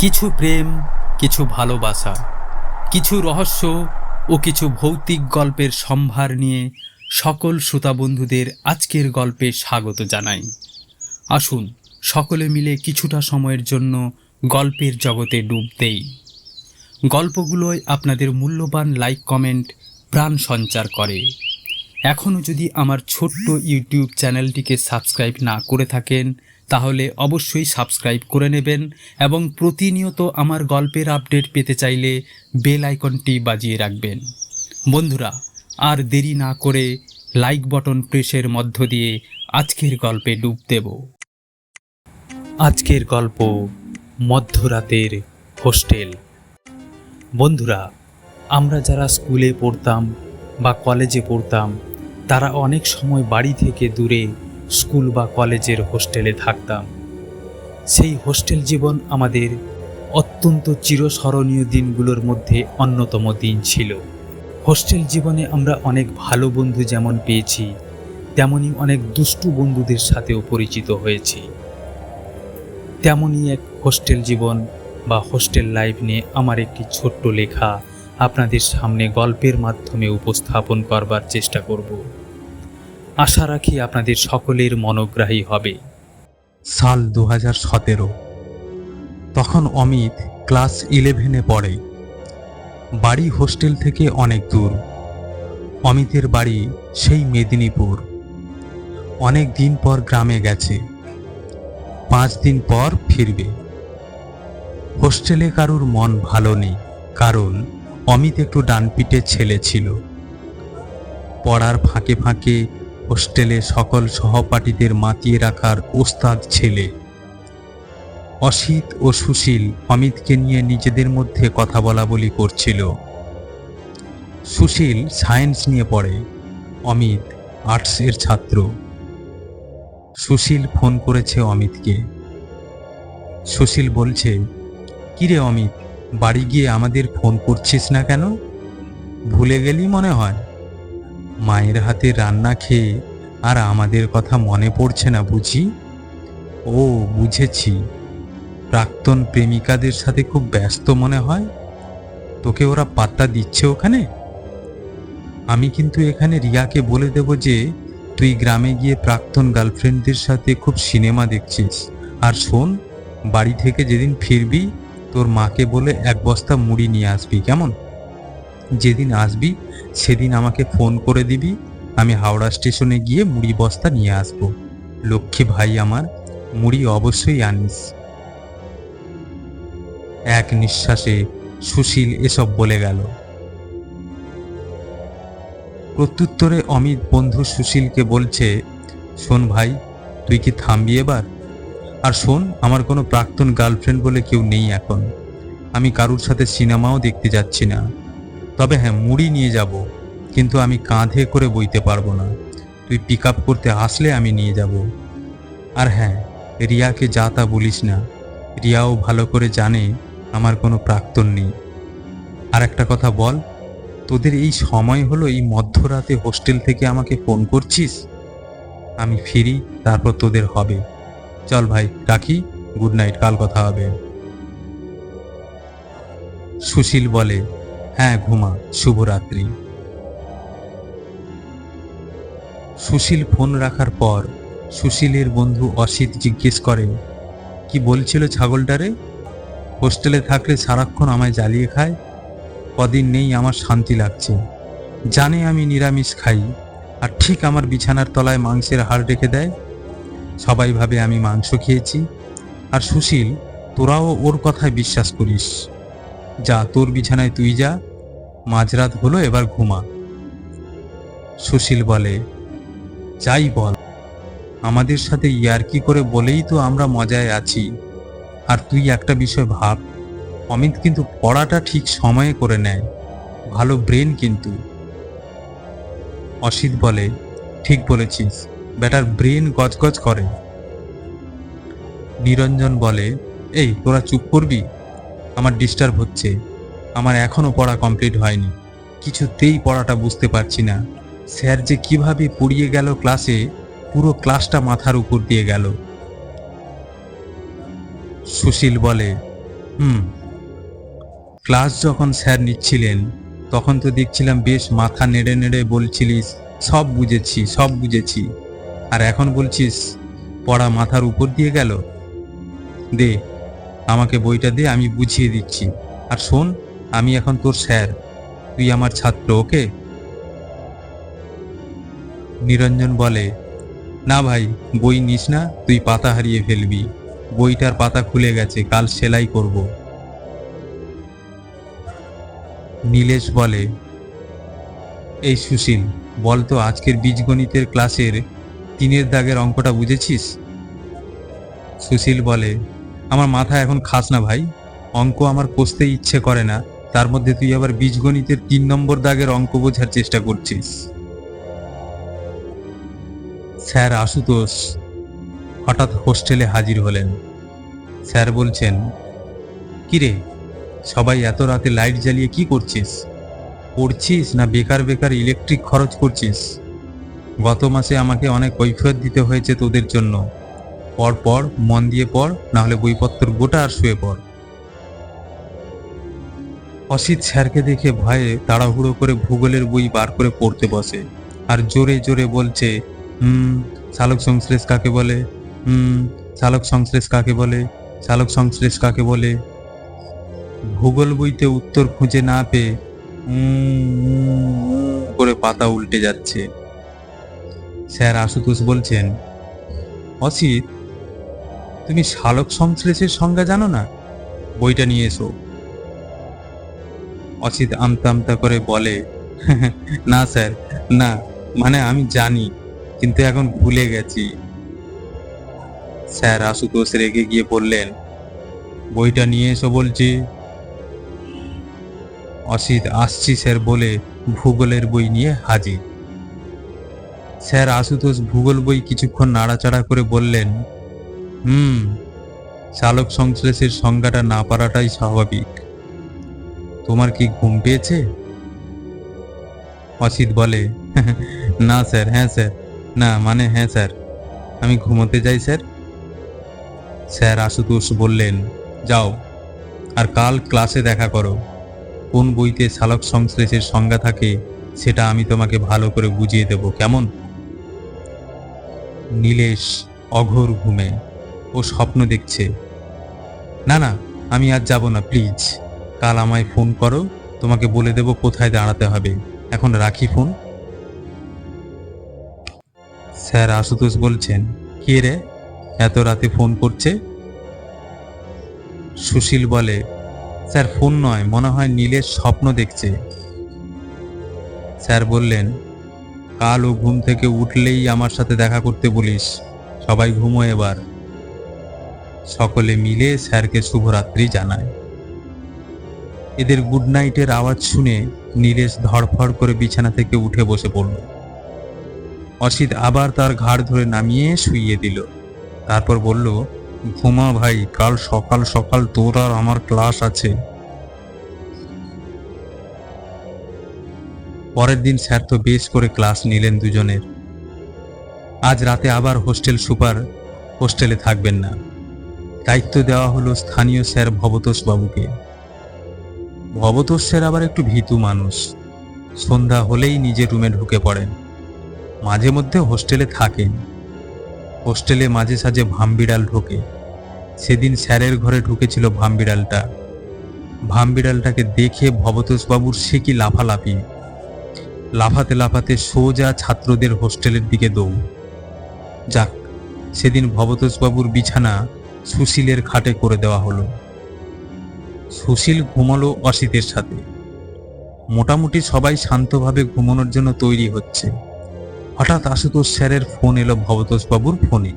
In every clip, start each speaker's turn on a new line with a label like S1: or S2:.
S1: কিছু প্রেম, কিছু ভালোবাসা, কিছু রহস্য ও কিছু ভৌতিক গল্পের সম্ভার নিয়ে সকল শ্রোতা বন্ধুদের আজকের গল্পে স্বাগত জানাই। আসুন, সকলে মিলে কিছুটা সময়ের জন্য গল্পের জগতে ডুব দেই। গল্পগুলোয় আপনাদের মূল্যবান লাইক কমেন্ট প্রাণ সঞ্চার করে। এখনও যদি আমার ছোট্ট ইউটিউব চ্যানেলটিকে সাবস্ক্রাইব না করে থাকেন তাহলে অবশ্যই সাবস্ক্রাইব করে নেবেন এবং প্রতিনিয়ত আমার গল্পের আপডেট পেতে চাইলে বেল আইকনটি বাজিয়ে রাখবেন। বন্ধুরা, আর দেরি না করে লাইক বটন প্রেসের মধ্য দিয়ে আজকের গল্পে ডুব দেব। আজকের গল্প মধ্যরাতের হোস্টেল। বন্ধুরা, আমরা যারা স্কুলে পড়তাম বা কলেজে পড়তাম, তারা অনেক সময় বাড়ি থেকে দূরে স্কুল বা কলেজের হোস্টেলে থাকতাম। সেই হোস্টেল জীবন আমাদের অত্যন্ত চিরস্মরণীয় দিনগুলোর মধ্যে অন্যতম দিন ছিল। হোস্টেল জীবনে আমরা অনেক ভালো বন্ধু যেমন পেয়েছি তেমনই অনেক দুষ্টু বন্ধুদের সাথেও পরিচিত হয়েছি। তেমনই এক হোস্টেল জীবন বা হোস্টেল লাইফ নিয়ে আমার একটি ছোট্ট লেখা আপনাদের সামনে গল্পের মাধ্যমে উপস্থাপন করবার চেষ্টা করব। আশা রাখি আপনাদের সকলের মনোগ্রাহী হবে।
S2: সাল দু সতেরো। তখন অমিত ক্লাস ইলেভেনে পড়ে। বাড়ি হোস্টেল থেকে অনেক দূর। অমিতের বাড়ি সেই মেদিনীপুর। অনেক দিন পর গ্রামে গেছে। পাঁচ দিন পর ফিরবে। হোস্টেলে কারুর মন ভালো নেই, কারণ অমিত একটু ডানপিটে ছেলে ছিল। পড়ার ফাঁকে ফাঁকে হোস্টেলে সকল সহপাঠীদের মাতিয়ে রাখার ওস্তাদ ছেলে। অসিত ও সুশীল অমিতকে নিয়ে নিজেদের মধ্যে কথা বলা বলি করছিল। সুশীল সায়েন্স নিয়ে পড়ে, অমিত আর্টসের ছাত্র। সুশীল ফোন করেছে অমিতকে। সুশীল বলছে, কিরে অমিত, বাড়ি গিয়ে আমাদের ফোন করছিস না কেন? ভুলে গেলি মনে হয়? মায়ের হাতে রান্না খেয়ে আর আমাদের কথা মনে পড়ছে না বুঝি? ও, বুঝেছি। প্রাক্তন প্রেমিকাদের সাথে খুব ব্যস্ত মনে হয়। তোকে ওরা পাত্তা দিচ্ছে ওখানে? আমি কিন্তু এখানে রিয়াকে বলে দেব যে, তুই গ্রামে গিয়ে প্রাক্তন গার্লফ্রেন্ডদের সাথে খুব সিনেমা দেখছিস। আর শোন, বাড়ি থেকে যেদিন ফিরবি, তোর মাকে বলে এক বস্তা মুড়ি নিয়ে আসবি, কেমন? যেদিন আসবি সেদিন আমাকে ফোন করে দিবি, আমি হাওড়া স্টেশনে গিয়ে মুড়ি বস্তা নিয়ে আসব। লক্ষ্মী ভাই আমার, মুড়ি অবশ্যই আনিস। এক নিঃশ্বাসে সুশীল এসব বলে গেল। প্রত্যুত্তরে অমিত বন্ধু সুশীলকে বলছে, শোন ভাই, তুই কি থামবি এবার? আর শোন, আমার কোনো প্রাক্তন গার্লফ্রেন্ড বলে কেউ নেই এখন। আমি কারুর সাথে সিনেমাও দেখতে যাচ্ছি না। তবে হ্যাঁ মুড়ি নিয়ে যাব, কিন্তু আমি কাঁধে করে বইতে পারব না। তুই পিক আপ করতে আসলে আমি নিয়ে যাব। আর হ্যাঁ রিয়াকে যা তা বলিস না, রিয়াও ভালো করে জানে আমার কোনো প্রাক্তন নেই। আর একটা কথা বল, তোদের এই সময় হলো এই মধ্যরাতে হোস্টেল থেকে আমাকে ফোন করছিস? আমি ফিরি, তারপর তোদের হবে। চল ভাই, রাখি, গুড নাইট, কাল কথা হবে। সুশীল বলে হ্যাঁ ঘুমা, শুভরাত্রি। সুশীল ফোন রাখার পর সুশীলের বন্ধু অসিত জিজ্ঞেস করে, কি বলছিল ছাগলটারে? হোস্টেলে থাকলে সারাক্ষণ আমায় জ্বালিয়ে খায়? কদিন নেই আমার শান্তি লাগছে। জানে আমি নিরামিষ খাই, আর ঠিক আমার বিছানার তলায় মাংসের হাড় রেখে দেয়। সবাই ভাবে আমি মাংস খেয়েছি। আর সুশীল, তোরাও ওর কথায় বিশ্বাস করিস। যা তোর বিছানায় তুই যা মাঝরাত হলো এবার ঘুমা। সুশীল বলে, যাই বল, আমাদের সাথে ইয়ার্কি করে বলেই তো আমরা মজায় আছি। আর তুই একটা বিষয় ভাব, অমিত কিন্তু পড়াটা ঠিক সময়ে করে নেয়, ভালো ব্রেন কিন্তু। অসিত বলে, ঠিক বলেছিস, ব্যাটার ব্রেন গজগজ করে। নিরঞ্জন বলে, এই, তোরা চুপ করবি? আমার ডিস্টার্ব হচ্ছে। আমার এখনও পড়া কমপ্লিট হয়নি। কিছুতেই পড়াটা বুঝতে পারছি না। স্যার যে কীভাবে পড়িয়ে গেল ক্লাসে, পুরো ক্লাসটা মাথার উপর দিয়ে গেল। সুশীল বলে, হুম। ক্লাস যখন স্যার নিচ্ছিলেন, তখন তো দেখছিলাম বেশ মাথা নেড়ে নেড়ে বলছিলিস সব বুঝেছি সব বুঝেছি। আর এখন বলছিস, পড়া মাথার উপর দিয়ে গেল? দে, আমাকে বইটা দে, আমি বুঝিয়ে দিচ্ছি। আর শোন আমি এখন তোর স্যার। তুই আমার ছাত্র, ওকে? নিরঞ্জন বলে, না ভাই, বই নিস না, তুই পাতা হারিয়ে ফেলবি। বইটার পাতা খুলে গেছে, কাল সেলাই করব। নীলেশ বলে, এই সুশীল, বল তো আজকের বীজগণিতের ক্লাসের তিনের দাগের অঙ্কটা বুঝেছিস? সুশীল বলে, আমার মাথা এখন খাস না ভাই, অঙ্ক আমার কষতে ইচ্ছে করে না। তার মধ্যে তুই আবার বীজগণিতের তিন নম্বর দাগের অঙ্ক বোঝার চেষ্টা করছিস। স্যার আশুতোষ হঠাৎ হোস্টেলে হাজির হলেন। স্যার বলছেন, কিরে, সবাই এত রাতে লাইট জ্বালিয়ে কি করছিস? পড়ছিস না বেকার বেকার ইলেকট্রিক খরচ করছিস? গত মাসে আমাকে অনেক কৈফিয়ত দিতে হয়েছে তোদের জন্য। পড় পড়, মন দিয়ে পড়, নাহলে বইপত্র গোটা আর শুয়ে পড়। অসিত স্যারকে দেখে ভয়ে তাড়াহুড়ো করে ভূগোলের বই বার করে পড়তে বসে আর জোরে জোরে বলছে, হুম চালক সংশ্লেষ কাকে বলে? হুম চালক সংশ্লেষ কাকে বলে? চালক সংশ্লেষ কাকে বলে? ভূগোল বইতে উত্তর খুঁজে না পেয়ে করে পাতা উল্টে যাচ্ছে। স্যার আশুতোষ বলছেন, অসিত, তুমি শালক সংশ্লেষের সংজ্ঞা জানো না? বইটা নিয়ে এসো। অসিত আমতা আমতা করে বলে, না স্যার, না মানে আমি জানি, কিন্তু এখন ভুলে গেছি। স্যার আশুতোষ রেগে গিয়ে বললেন, বইটা নিয়ে এসো বলছি। অসিত আসছি স্যার, বলে ভূগোলের বই নিয়ে হাজির। স্যার আশুতোষ ভূগোল বই কিছুক্ষণ নাড়াচাড়া করে বললেন, হুম, চালক সংশ্লেষের সংজ্ঞাটা না পারাটাই স্বাভাবিক। তোমার কি ঘুম পেয়েছে? অসিত বলে, না স্যার হ্যাঁ স্যার। না মানে হ্যাঁ স্যার। আমি ঘুমোতে যাই স্যার। স্যার আশুতোষ বললেন, যাও, আর কাল ক্লাসে দেখা করো। কোন বইতে চালক সংশ্লেষের সংজ্ঞা থাকে, সেটা আমি তোমাকে ভালো করে বুঝিয়ে দেব, কেমন? নীলেশ অঘোর ঘুমে ও স্বপ্ন দেখছে। না না, আমি আর যাব না, প্লিজ। কাল আমায় ফোন করো, তোমাকে বলে দেব কোথায় দাঁড়াতে হবে। এখন রাখি ফোন। স্যার আশুতোষ বলছেন, কে রে? এত রাতে ফোন করছে? সুশীল বলে, স্যার, ফোন নয়, মনে হয় নীলের স্বপ্ন দেখছে। স্যার বললেন, কাল ও ঘুম থেকে উঠলেই আমার সাথে দেখা করতে বলিস। সবাই ঘুমো এবার। সকলে মিলে স্যারকে শুভরাত্রি জানায়। এদের গুড নাইটের আওয়াজ শুনে নীলেশ ধড়ফড় করে বিছানা থেকে উঠে বসে পড়ল। অসিত আবার তার ঘাড় ধরে নামিয়ে শুইয়ে দিল। তারপর বলল, ঘুমা ভাই, কাল সকাল সকাল তোর আর আমার ক্লাস আছে। পরের দিন স্যার তো বেশ করে ক্লাস নিলেন দুজনের। আজ রাতে আবার হোস্টেল সুপার হোস্টেলে থাকবেন না। দায়িত্ব দেওয়া হলো স্থানীয় স্যার ভবতোষ বাবুকে ভবতোষ স্যার আবার একটু ভীতু মানুষ। সন্ধ্যা হলেই নিজের রুমে ঢুকে পড়েন। মাঝে মধ্যে হোস্টেলে থাকেন। হোস্টেলে মাঝে সাঝে ভামবিড়াল ঢোকে। সেদিন স্যারের ঘরে ঢুকেছিল ভামবিড়ালটা। ভামবিড়ালটাকে দেখে ভবতোষবাবুর সে কি লাফালাফি। লাফাতে লাফাতে সোজা ছাত্রদের হোস্টেলের দিকে দৌড়। যাক, সেদিন ভবতোষবাবুর বিছানা সুশীলের খাটে করে দেওয়া হলো। সুশীল ঘুমালো অসিতের সাথে। মোটামুটি সবাই শান্তভাবে ঘুমানোর জন্য তৈরি হচ্ছে। হঠাৎ আশুতোষ স্যারের ফোন এলো ভবতোষ বাবুর ফোনে।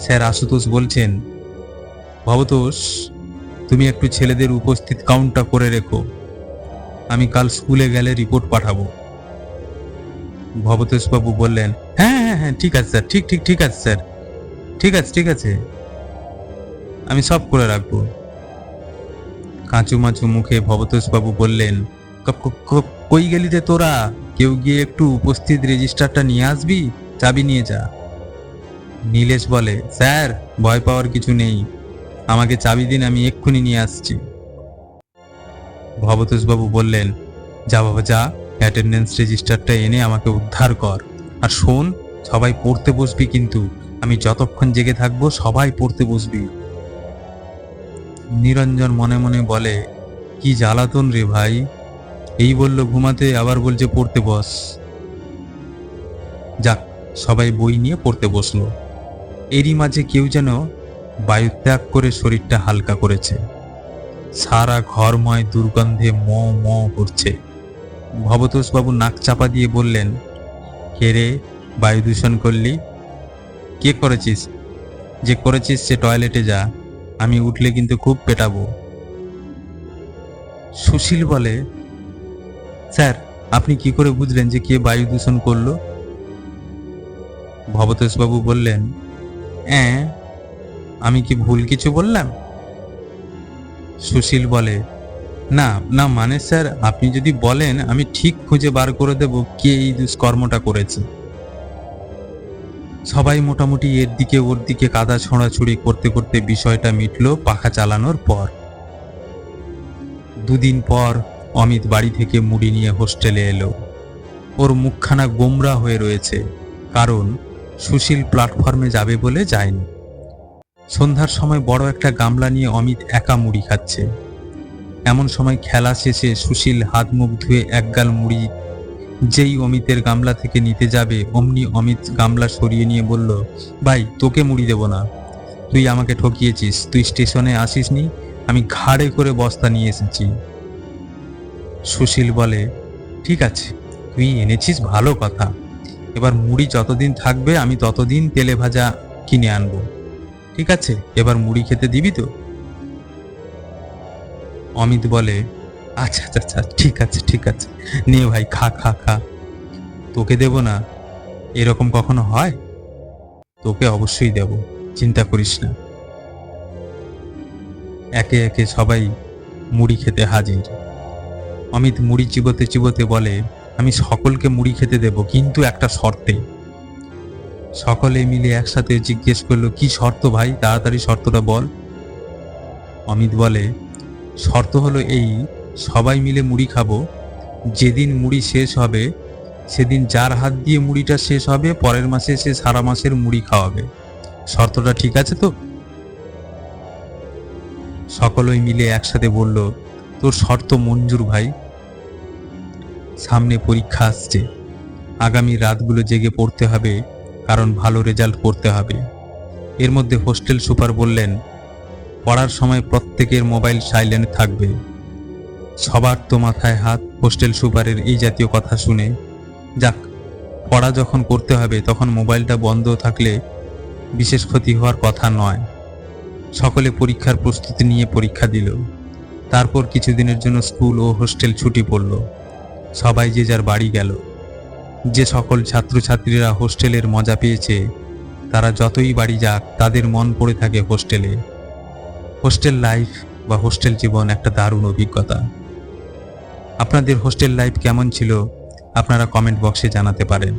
S2: স্যার আশুতোষ বলছেন, ভবতোষ, তুমি একটু ছেলেদের উপস্থিত কাউন্টটা করে রেখো। আমি কাল স্কুলে গেলে রিপোর্ট পাঠাবো। ভবতোষ বাবু বললেন হ্যাঁ হ্যাঁ হ্যাঁ ঠিক আছে স্যার, ঠিক ঠিক ঠিক আছে স্যার। ঠিক আছে ঠিক আছে। আমি সব করে রাখব। কাঁচু মাচু মুখে ভবতোষ বাবু বললেন, "ক- ক- ক- কই গেলি রে তোরা? কেউ গিয়ে একটু উপস্থিত রেজিস্টারটা নিয়ে আসবি? চাবি নিয়ে যা। নীলেশ বলে, স্যার, ভয় পাওয়ার কিছু নেই। আমাকে চাবি দিন, আমি এক্ষুনি নিয়ে আসছি। ভবতোষবাবু বললেন, যা বাবা, যা। অ্যাটেন্ডেন্স রেজিস্টারটা এনে আমাকে উদ্ধার কর। আর শোন, সবাই পড়তে বসবি কিন্তু। আমি যতক্ষণ জেগে থাকব, সবাই পড়তে বসবি। নিরঞ্জন মনে মনে বলে, কি জ্বালাতন রে ভাই। এই বলল, ঘুমাতে আবার বলছে পড়তে বস। যাক, সবাই বই নিয়ে পড়তে বসল। এরই মাঝে কেউ যেন বায়ু ত্যাগ করে শরীরটা হালকা করেছে। সারা ঘরময় দুর্গন্ধে ম ম করছে। ভবতোষবাবু নাক চাপা দিয়ে বললেন, কে রে, বায়ু দূষণ করলি? কে করেছিস? যে করেছিস সে টয়লেটে যা। আমি উঠলে কিন্তু খুব পেটাবো। সুশীল বলে, স্যার, আপনি কি করে বুঝলেন যে কে বায়ু দূষণ করল? ভবতোষবাবু বললেন হ্যাঁ আমি কি ভুল কিছু বললাম? সুশীল বলে, না না মানে স্যার, আপনি যদি বলেন, আমি ঠিক খুঁজে বার করে দেব কে এই দুষ্কর্মটা করেছে। সবাই মোটামুটি এর দিকে ওর দিকে কাদা ছোঁড়াছুড়ি করতে করতে বিষয়টা মিটলো পাখা চালানোর পর। দুদিন পর অমিত বাড়ি থেকে মুড়ি নিয়ে হোস্টেলে এলো। ওর মুখখানা গোমরা হয়ে রয়েছে, কারণ সুশীল প্ল্যাটফর্মে যাবে বলে যায়নি। সন্ধ্যার সময় বড় একটা গামলা নিয়ে অমিত একা মুড়ি খাচ্ছে। এমন সময় খেলা শেষে সুশীল হাত মুখ ধুয়ে একগাল মুড়ি যেই অমিতের গামলা থেকে নিতে যাবে, অমনি অমিত গামলা সরিয়ে নিয়ে বলল, ভাই, তোকে মুড়ি দেব না। তুই আমাকে ঠকিয়েছিস, তুই স্টেশনে আসিসনি, আমি ঘাড়ে করে বস্তা নিয়ে এসেছি। সুশীল বলে, ঠিক আছে, তুই এনেছিস ভালো কথা। এবার মুড়ি যতদিন থাকবে, আমি ততদিন তেলে ভাজা কিনে আনব। ঠিক আছে, এবার মুড়ি খেতে দিবি তো? অমিত বলে আচ্ছা আচ্ছা আচ্ছা ঠিক আছে ঠিক আছে। নে ভাই, খা খা খা। তোকে দেব না? এরকম কখনো হয়? তোকে অবশ্যই দেব, চিন্তা করিস না। একে একে সবাই মুড়ি খেতে হাজির। অমিত মুড়ি চিবোতে চিবোতে বলে, আমি সকলকে মুড়ি খেতে দেব, কিন্তু একটা শর্তে। সকলে মিলে একসাথে জিজ্ঞেস করল, কি শর্ত ভাই? তাড়াতাড়ি শর্তটা বল। অমিত বলে, শর্ত হলো এই সবাই মিলে মুড়ি খাব। যেদিন মুড়ি শেষ হবে, সেদিন যার হাত দিয়ে মুড়িটা শেষ হবে, পরের মাসে সে সারা মাসের মুড়ি খাওয়াবে। শর্তটা ঠিক আছে তো? সকলেই মিলে একসাথে বলল, তোর শর্ত মঞ্জুর ভাই। সামনে পরীক্ষা আসছে। আগামী রাতগুলো জেগে পড়তে হবে, কারণ ভালো রেজাল্ট করতে হবে। এর মধ্যে হোস্টেল সুপার বললেন, পড়ার সময় প্রত্যেকের মোবাইল সাইলেন্ট থাকবে। সবার তো মাথায় হাত, হোস্টেল সুপারের এই জাতীয় কথা শুনে। যাক, পড়া যখন করতে হবে, তখন মোবাইলটা বন্ধ থাকলে বিশেষ ক্ষতি হওয়ার কথা নয়। সকলে পরীক্ষার প্রস্তুতি নিয়ে পরীক্ষা দিল। তারপর কিছুদিনের জন্য স্কুল ও হোস্টেল ছুটি পড়ল। সবাই যে যার বাড়ি গেল। যে সকল ছাত্রছাত্রীরা হোস্টেলের মজা পেয়েছে, তারা যতই বাড়ি যাক, তাদের মন পড়ে থাকে হোস্টেলে। হোস্টেল লাইফ বা হোস্টেল জীবন একটা দারুণ অভিজ্ঞতা। আপনাদের হোস্টেল লাইফ কেমন ছিল আপনারা কমেন্ট বক্সে জানাতে পারেন।